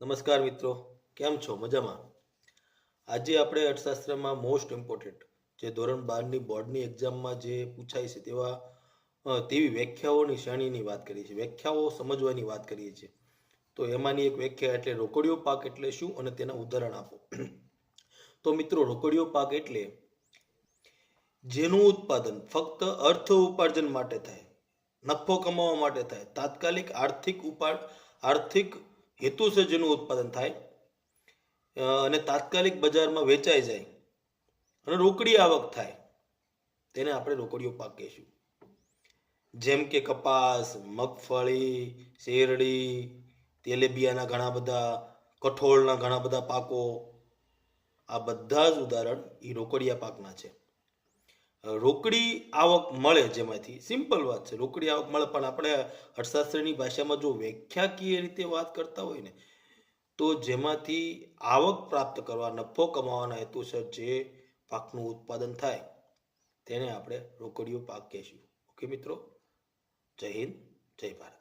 નમસ્કાર મિત્રો, કેમ છો? મજામાં? આજે આપણે અર્થશાસ્ત્રમાં મોસ્ટ ઇમ્પોર્ટન્ટ જે ધોરણ બારની બોર્ડની એક્ઝામમાં જે પૂછાય છે તેવા તેવી વ્યાખ્યાઓની શ્રેણીની વાત કરીએ છીએ. વ્યાખ્યાઓ સમજવાની વાત કરીએ છીએ. તો એમાંની એક વ્યાખ્યા એટલે રોકડિયો પાક એટલે શું? અને તેના ઉદાહરણ આપો. તો મિત્રો, રોકડિયો પાક એટલે જેનું ઉત્પાદન ફક્ત અર્થ ઉપાર્જન માટે થાય, નફો કમાવા માટે થાય, તાત્કાલિક આર્થિક ઉપા આર્થિક હેતુસર જેનું ઉત્પાદન થાય અને તાત્કાલિક બજારમાં વેચાઈ જાય અને રોકડી આવક થાય, તેને આપણે રોકડીયો પાક કહીશું. જેમ કે કપાસ, મગફળી, શેરડી, તેલેબિયાના ઘણા બધા, કઠોળના ઘણા બધા પાકો, આ બધા જ ઉદાહરણ એ રોકડિયા પાકના છે. રોકડી આવક મળે જેમાંથી, સિમ્પલ વાત છે, રોકડી આવક મળે, પણ આપણે અર્થશાસ્ત્રની ભાષામાં જો વ્યાખ્યાકીય રીતે વાત કરતા હોય ને, તો જેમાંથી આવક પ્રાપ્ત કરવા, નફો કમાવાના હેતુસર જે પાકનું ઉત્પાદન થાય, તેને આપણે રોકડીઓ પાક કહેશું. ઓકે મિત્રો? જય હિન્દ, જય ભારત.